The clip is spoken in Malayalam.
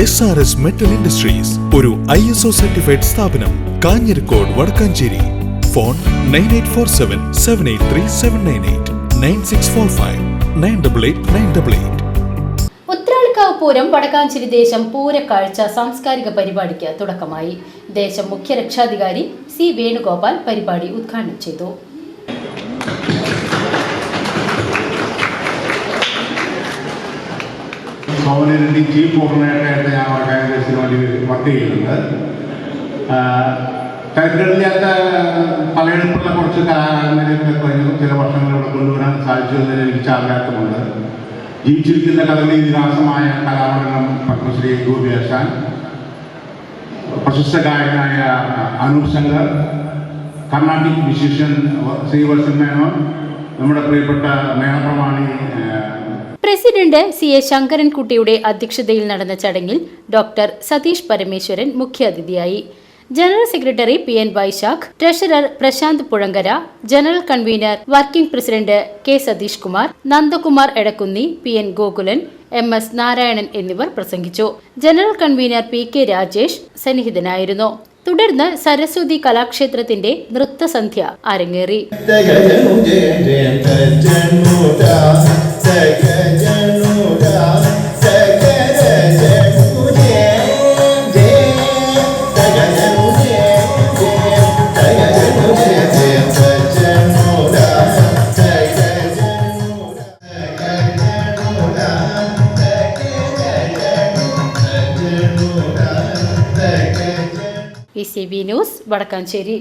S R S metal industries ഒരു ഐ എസ് ഒ സർട്ടിഫൈഡ് സ്ഥാപനം Kanhirakode Vadakkanchery. Phone nine eight four seven seven eight three seven nine eight nine six four five nine double eight nine double eight Pooram Vadakkanchery ദേശം പൂരക്കാഴ്ച സാംസ്കാരിക പരിപാടിക്ക് തുടക്കമായി. ദേശം മുഖ്യ രക്ഷാധികാരി സി വേണുഗോപാൽ പരിപാടി ഉദ്ഘാടനം ചെയ്തു. സോവനിറ്റി ചീഫ് കോർഡിനേറ്ററായിട്ട് ഞാൻ ഓർഗനൈസേഷന് വേണ്ടി വർക്ക് ചെയ്യുന്നുണ്ട് കരുതലില്ലാത്ത പലയിടത്തുള്ള കുറച്ച് കലാകാരന്മാരെയൊക്കെ കഴിഞ്ഞ. ചില വർഷങ്ങളിലൂടെ കൊണ്ടുവരാൻ സാധിച്ചതിൽ എനിക്ക് ചാർജാർത്ഥമുണ്ട് ജീവിച്ചിരിക്കുന്ന കഥകളി ഇതിഹാസമായ കലാമണ്ഡലം പത്മശ്രീ ഗോപിയാശാൻ പ്രശസ്ത ഗായകനായ അനൂപ് ശങ്കർ കർണാട്ടിക് മ്യൂസീഷ്യൻ ശ്രീവത്സൻ മേനോൻ നമ്മുടെ പ്രിയപ്പെട്ട മേളപ്രമാണി ഏഹ്, പ്രസിഡന്റ് സി എ ശങ്കരൻകുട്ടിയുടെ അധ്യക്ഷതയിൽ നടന്ന ചടങ്ങിൽ ഡോക്ടർ സതീഷ് പരമേശ്വരൻ മുഖ്യാതിഥിയായി general secretary P N Vaisakh treasurer Prashanth Puzhankara general convener working president K Satheesh Kumar Nandakumar Edakkunni P N Gokulan M S Narayanan എന്നിവർ പ്രസംഗിച്ചു general convener P K Rajesh സന്നിഹിതനായിരുന്നു തുടർന്ന് സരസ്വതി കലാക്ഷേത്രത്തിന്റെ നൃത്തസന്ധ്യ അരങ്ങേറി ജഗജനുരാ സി ബി ന്യൂസ് വടക്കാഞ്ചേരി.